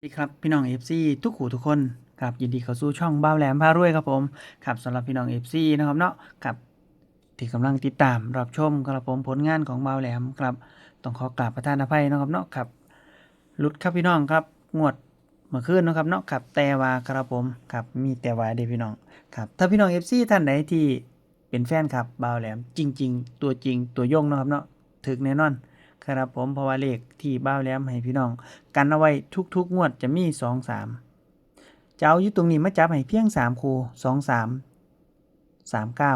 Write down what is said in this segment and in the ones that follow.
สวัสดีครับพี่น้อง FC ทุกหูทุกคนครับยินดีเข้าสู่ช่องบ้าแหลมพารวยครับผมครับสำหรับพี่น้อง FC นะครับเนาะครับที่กำลังติดตามรับชมครับผมผลงานของบ้าแหลมครับต้องขอกราบประทานอภัยนะครับเนาะครับลุดครับพี่น้องครับงวดเมื่อคืนนะครับเนาะครับแต่ว่าครับผมครับมีแต่ว่าเด้อพี่น้องครับถ้าพี่น้อง FC ท่านใดที่เป็นแฟนครับบ้าแหลมจริง ๆ ตัวจริงตัวยงนะครับเนาะถึกแน่นอน ครับผมเพราะว่าเลขที่บ้าวแหลมให้พี่น้อง กันเอาไว้ทุกๆงวดจะมีสองสามจะเอาอยู่ตรงนี้มาจับให้เพียงสามคูสองสามสามเก้า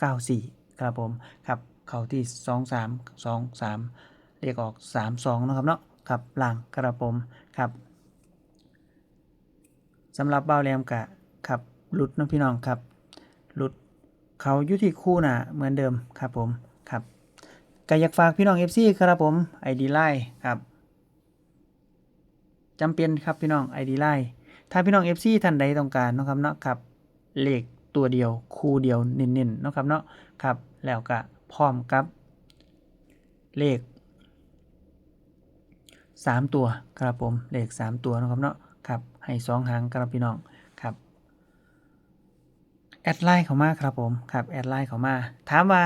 เก้าสี่ครับผมครับเขาที่สองสามสองสามเรียกออกสามสองนะครับเนาะครับหลังครับผมครับสำหรับบ้าวแหลมกะครับหลุดนะพี่น้องครับหลุดเขายู่ที่คู่น่ะเหมือนเดิมครับผม ก็อยากฝากพี่น้อง FC ครับผม ID Line ครับจำเป็นครับพี่น้อง ID Line ถ้าพี่น้อง FC ท่านใดต้องการนะครับเนาะครับเลขตัวเดียวคู่เดียวเน้นๆเนาะครับเนาะครับแล้วก็พร้อมกับเลข 3 ตัวครับผมเลข 3 ตัวนะครับเนาะครับให้สองหางครับพี่น้องครับแอดไลน์เข้ามาครับผมครับแอดไลน์เข้ามา ถามว่า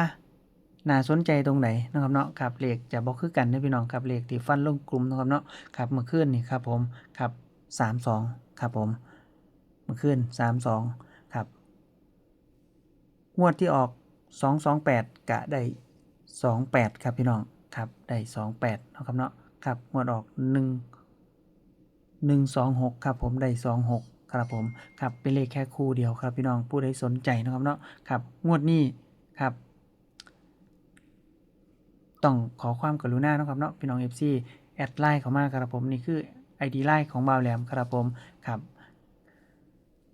น่าสนใจตรงไหนนะครับเนาะครับเลขจะบอกคือกันนะพี่น้องครับเลขที่ฟันลงกลุ่มนะครับเนาะครับเมื่อคืนนี่ครับผมครับสามสองครับผมเมื่อคืนสามสองครับงวดที่ออกสองสองแปดกะได้สองแปดครับพี่น้องครับได้สองแปดนะครับเนาะครับงวดออกหนึ่งหนึ่งสองหกครับผมได้สองหกครับผมครับเป็นเลขแค่คู่เดียวครับพี่น้องผู้ใดสนใจนะครับเนาะครับงวดนี้ครับ ต้องขอความกรุณานะครับเนาะพี่น้อง FC แอดไลน์เขามาครับผมนี่คือ ID ไลน์ของบ่าวแหลมครับผมครับ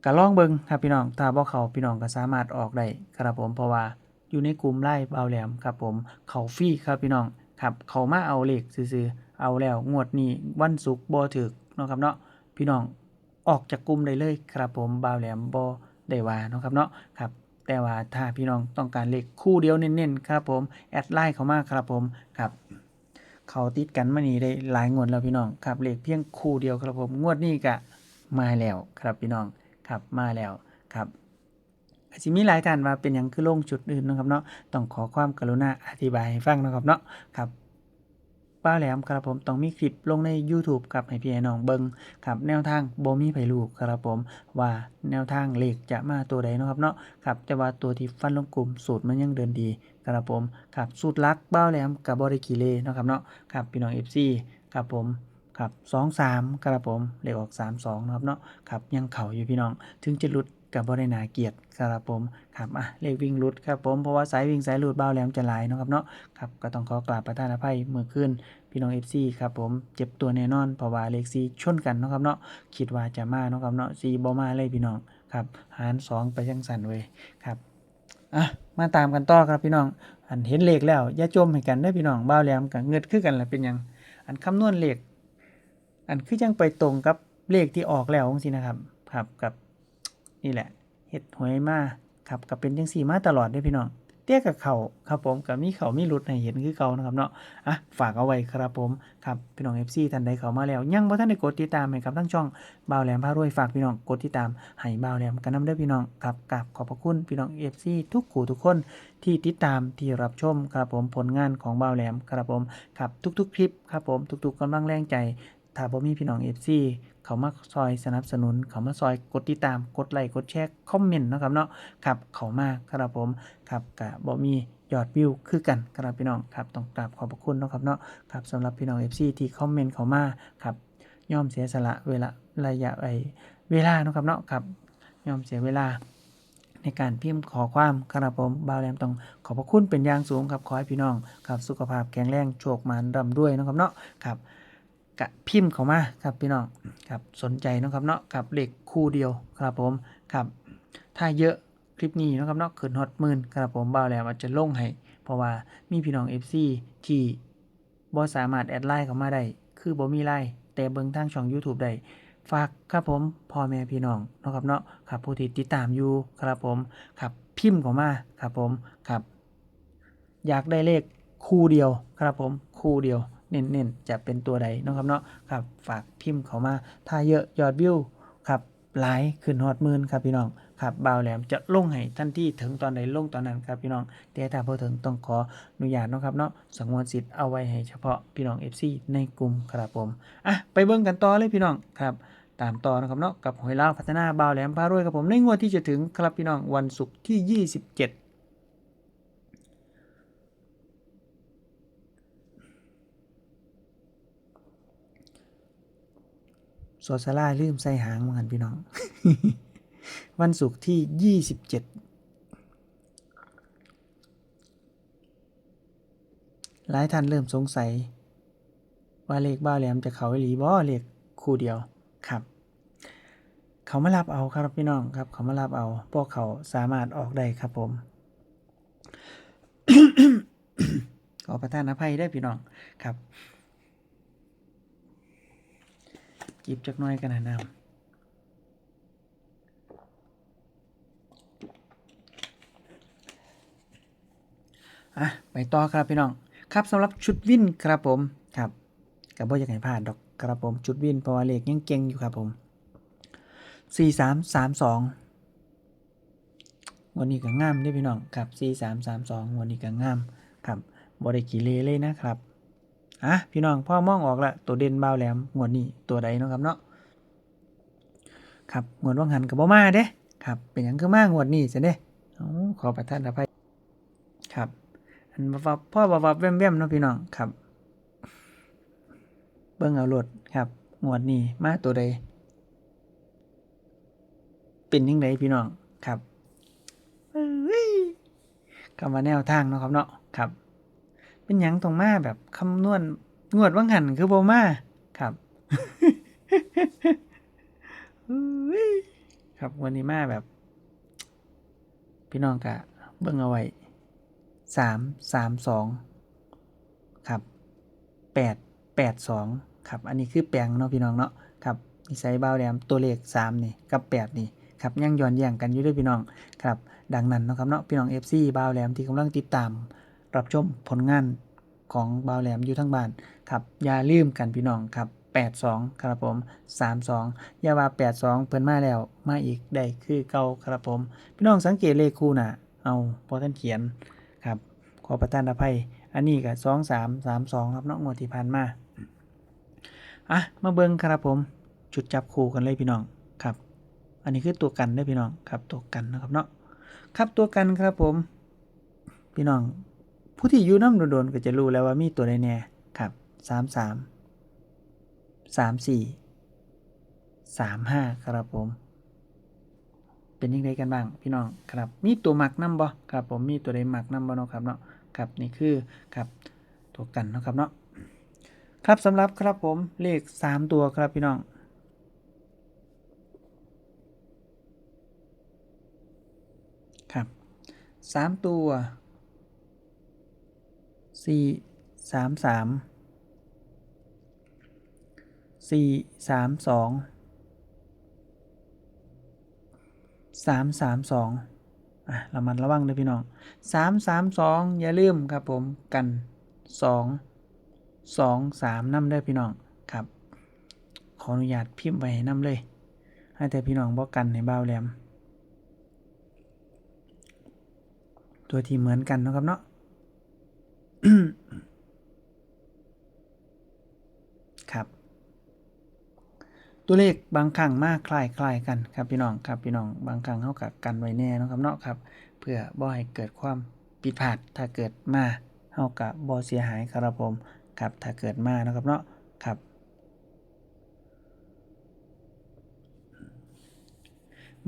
ก็ลองเบิงครับพี่น้องถ้าบ่เขาพี่น้องก็สามารถออกได้ครับผมเพราะว่าอยู่ในกลุ่มไลน์บ่าวแหลมครับผมเขาฟรีครับพี่น้องครับเขามาเอาเลขซื่อๆเอาแล้วงวดนี้วันศุกร์บ่ถึกเนาะครับเนาะพี่น้องออกจากกลุ่มได้เลยครับผมบ่าวแหลมบ่ได้ว่าเนาะครับเนาะครับ แต่ว่าถ้าพี่น้องต้องการเลขคู่เดียวเน้นๆครับผมแอดไลน์เขามากครับผมครับเขาติดกันมานี่ได้หลายงวดแล้วพี่น้องครับเลขเพียงคู่เดียวครับผมงวดนี้ก็มาแล้วครับพี่น้องครับมาแล้วครับอาจจะมีหลายท่านว่าเป็นอย่างคือลงจุดอื่นนะครับเนาะต้องขอความกรุณาอธิบายให้ฟังนะครับเนาะครับ ป้าแหลมครับผมต้องมีคลิปลงใน YouTube ครับให้พี่น้องเบิงครับแนวทางบ่มีไผลูกครับผม ว่าแนวทางเลขจะมาตัวใดนะครับเนาะครับแต่ว่าตัวที่ฟันลงกลุ่มสูตรมันยังเดินดีครับผมครับสูตรลักเบ้าแหลมกับบริกีเลนะครับเนาะครับพี่น้อง FC ครับผมครับสองสามครับผมเลขออกสามสองนะครับเนาะครับยังเข่าอยู่พี่น้องถึงจะหลุด กับบรินาเกียรติครับผมครับอะเลขวิ่งหลุดครับผมเพราะว่าสายวิ่งสายหลุดเบ้าแหลมจะหลายนะครับเนาะครับก็ต้องขอกราบประทานอภัยเมื่อคืนพี่น้อง FC ครับผมเจ็บตัวแน่นอนเพราะว่าเลขซีชนกันนะครับเนาะคิดว่าจะมานะครับเนาะซีบอมาเลยพี่น้องครับหารสองไปยังสันเว้ยครับอะมาตามกันต่อครับพี่น้อง อันเห็นเลขแล้วอย่าจมให้กันเด้พี่น้องเบ้าแหลมกับเงิดคือกันแหละเป็นยังอันคำนวณเลขอันคือจังไปตรงกับเลขที่ออกแล้วจังซี่นะครับครับกับ นี่แหละเฮ็ดหวยมาครับกับเป็นจังซี่มาตลอดเด้พี่น้องเตี้ยกับเขาครับผมกับมีเขามีรุดให้เห็นคือเก่านะครับเนาะอะฝากเอาไว้ครับผมครับพี่น้อง FC ท่านใดเขามาแล้ว ยังบ่ทันได้กดติดตามให้กับทั้งช่องบ่าวแหลมพารวยฝากพี่น้องกดติดตามให้บ่าวแหลมกันนำเด้อพี่น้องครับกับขอบพระคุณพี่น้องเอฟซีทุกขู่ทุกคนที่ติดตามที่รับชมครับผมผลงานของบ่าวแหลมครับผมครับทุกๆคลิปครับผมทุกๆกำลังแรงใจถ้าบ่มีพี่น้องเอฟซี เขามาซอยสนับสนุน เขามาซอยกดติดตามกดไลค์กดแชร์คอมเมนต์นะครับเนาะครับเขามาครับผมครับกะบ่มียอดวิวคือกันครับพี่น้องครับต้องกราบขอบพระคุณนะครับเนาะครับสำหรับพี่น้อง FC ที่คอมเมนต์เขามาครับย่อมเสียสละเวลาระยะไอเวลานะครับเนาะครับย่อมเสียเวลาในการพิมพ์ขอความครับผมบาวแรมต้องขอบพระคุณเป็นอย่างสูงครับขอให้พี่น้องครับสุขภาพแข็งแรงโชคมันร่ำด้วยนะครับเนาะครับ กะพิมพ์เข้ามาครับพี่น้องครับสนใจนะครับเนาะครับเลขคู่เดียวครับผมครับถ้าเยอะคลิปนี้นะครับเนาะขึ้นฮอตหมื่นครับผมบาวแรมอาจจะลงให้เพราะว่ามีพี่น้อง FC ที่บ่สามารถแอดไลน์เข้ามาได้คือบ่มีไลน์แต่เบิ่งทางช่อง YouTube ได้ฝากครับผมพ่อแม่พี่น้องนะครับเนาะครับผู้ที่ติดตามอยู่ครับผมครับพิมพ์เข้ามาครับผมครับ อยากได้เลขคู่เดียวครับผมคู่เดียวเน้นๆจะเป็นตัวใดนะครับเนาะครับฝากพิมพ์เขามาถ้าเยอะยอดวิวครับหลายขึ้นฮอดหมื่นครับพี่น้องครับบ่าวแหลมจะลงให้ทันทีถึงตอนใดลงตอนนั้นครับพี่น้อง แต่ถ้าพอถึงต้องขออนุญาตนะครับเนาะสงวนสิทธิ์เอาไว้ให้เฉพาะพี่น้อง FC ในกลุ่มครับผมอะไปเบิ่งกันต่อเลยพี่น้องครับตามต่อนะครับเนาะกับหอยลาวพัฒนาบ่าวแหลมพารวยครับผมในงวดที่จะถึงครับพี่น้องวันศุกร์ที่ 27 สอสลาลืมใส่หางเหมือนกันพี่น้อง วันศุกร์ที่27หลายท่านเริ่มสงสัย ว่าเลขบ้าแหลมจะเขาหลีบ่เลขคู่เดียวครับ เขามารับเอาครับพี่น้องครับ เขามารับเอา พวกเขาสามารถออกได้ครับผมขอประทานอภัยได้พี่น้องครับ จิบจักน้อยกันนะน้ำอะไปต่อครับพี่น้อง ครับสำหรับชุดวินครับผมครับกับบ่อยากให้พลาดดอกครับผมชุดวินเพราะว่าเลขยังเก่งอยู่ครับผมสี่สามสามสองวันนี้ก็งามด้อพี่น้องครับสี่สามสามสองวันนี้ก็งามครับบ่ได้กี่เลเลยนะครับ อะพี่น้องพ่อมองออกละตัวเด่นเบาวแหลมงวดนี้ตัวใดเนาะครับเนาะครับงวดว่างหันกับบ่มาเด้ครับเป็นหยังคือมางวดนี้ซะเด้อขอประทานอภัยครับ อันว่าพ่อว่าว่าแว่มๆเนาะพี่น้องครับ เบิ่งเอาโลดครับงวดนี้มาตัวใดเป็นยังไงพี่น้องครับคำว่าแนวทางเนาะครับเนาะครับ เป็นหยังตรงมาแบบคำนวณงวดว่างหันคือโบมาครับครับวันนี้มาแบบ พี่น้องกะเบิ่งเอาไว้สามสามสองครับแปดแปดสองครับ อันนี้คือแปลงเนาะพี่น้องเนาะครับนิสัยบ้าแหลมตัวเลขสามนี่กับแปดนี่ครับยังย้อนแย่งกันอยู่ด้วยพี่น้องครับ ดังนั้นเนาะครับเนาะพี่น้องเอฟซีบ้าแหลมที่กำลังติดตาม รับชมผลงานของบาวแหลมอยู่ทั้งบ้านครับอย่าลืมกันพี่น้องครับ 82 ครับผม 32 อย่าว่า 82 เพิ่นมาแล้วมาอีกได้คือเก่าครับผม พี่น้องสังเกตเลขคู่น่ะ เอาพอท่านเขียนครับ ขอประทานอภัย อันนี้ก็2 3 3 2 ครับเนาะงวดที่ผ่านมา อะ มาเบิ่งครับผม จุดจับคู่กันเลยพี่น้องครับ อันนี้คือตัวกันเด้พี่น้องครับตัวกันนะครับเนาะครับตัวกันครับผม พี่น้อง ผู้ที่อยู่น้ำโดนๆก็จะรู้แล้วว่ามีตัวใดแน่ครับสามสามสามสี่สามห้าครับผม เป็นยังไงกันบ้างพี่น้องครับ มีตัวหมักน้ำบ่ครับผมมีตัวใดหมักน้ำบ่เนาะครับเนาะครับนี่คือครับตัวกันเนาะครับเนาะครับสำหรับครับผมเลขสามตัวครับพี่น้องครับสามตัว สี่สามสามสี่สามสองสามสามสองอะระมัดระวังด้วยพี่น้องสามสามสองอย่าลืมครับผมกันสองสองสามน้ำได้พี่น้องครับ ขออนุญาตพิมพ์ไปให้น้ำเลย ให้แต่พี่น้องบอกกันในบ้าวแหลม ตัวที่เหมือนกันนะครับเนาะ ครับ ตัวเลขบางครั้งมากคล้ายคลายกันครับพี่น้องครับพี่น้องบางครั้งเขากับกันไว้แน่นะครับเนาะครับ เพื่อบ่ให้เกิดความผิดพลาดถ้าเกิดมาเฮากับบ่เสียหายครับผมครับถ้าเกิดมานะครับเนาะครับ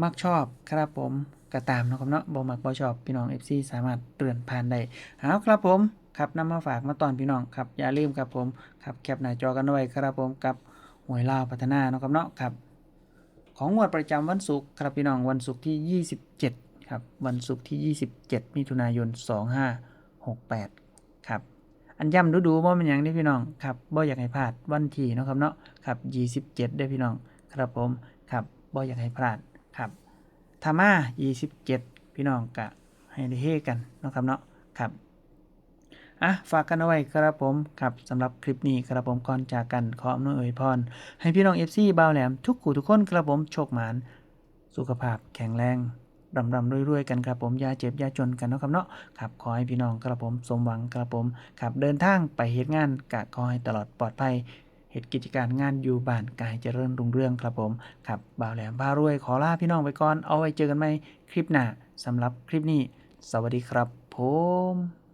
มักชอบครับผมก็ตามนะครับเนาะบ่มักบ่ชอบพี่น้อง FC สามารถเตือนผ่านได้เอาครับผม ครับนำมาฝากมาตอนพี่น้องครับอย่าลืมครับผมครับแคปหน้าจอกันไว้ครับผมกับหวยลาวพัฒนาเนาะครับเนาะครับ ของงวดประจำวันศุกร์ครับพี่น้องวันศุกร์ที่ 27ครับวันศุกร์ที่ 27 มิถุนายน 2568ครับอันย่ำดูดูว่ามันยังนี่พี่น้องครับบ่อยากให้พลาดวันที่เนาะครับเนาะครับ27ได้พี่น้องครับผมครับบ่อยากให้พลาดครับธามา27 พี่น้องกะให้ได้เฮกันเนาะครับเนาะครับ อะฝากกันเอาไว้ครับผมครับสำหรับคลิปนี้ครับผมก่อนจากกันขออำนวยอวยพร ให้พี่น้อง FC บ่าวแหลมทุกขู่ทุกคนครับผมโชคหมาน สุขภาพแข็งแรงรำรำรวยๆกันครับผมยาเจ็บยาจนกันเนาะครับเนาะครับขอให้พี่น้องครับผมสมหวังครับผมครับเดินทางไปเหตุงานกะขอให้ตลอดปลอดภัยเหตุกิจการงานอยู่บ้านกายเจริญรุ่งเรืองครับผมครับบ่าวแหลมพารวยขอลาพี่น้องไปก่อนเอาไว้เจอกันใหมคลิปหน้าสำหรับคลิปนี้ สวัสดีครับผม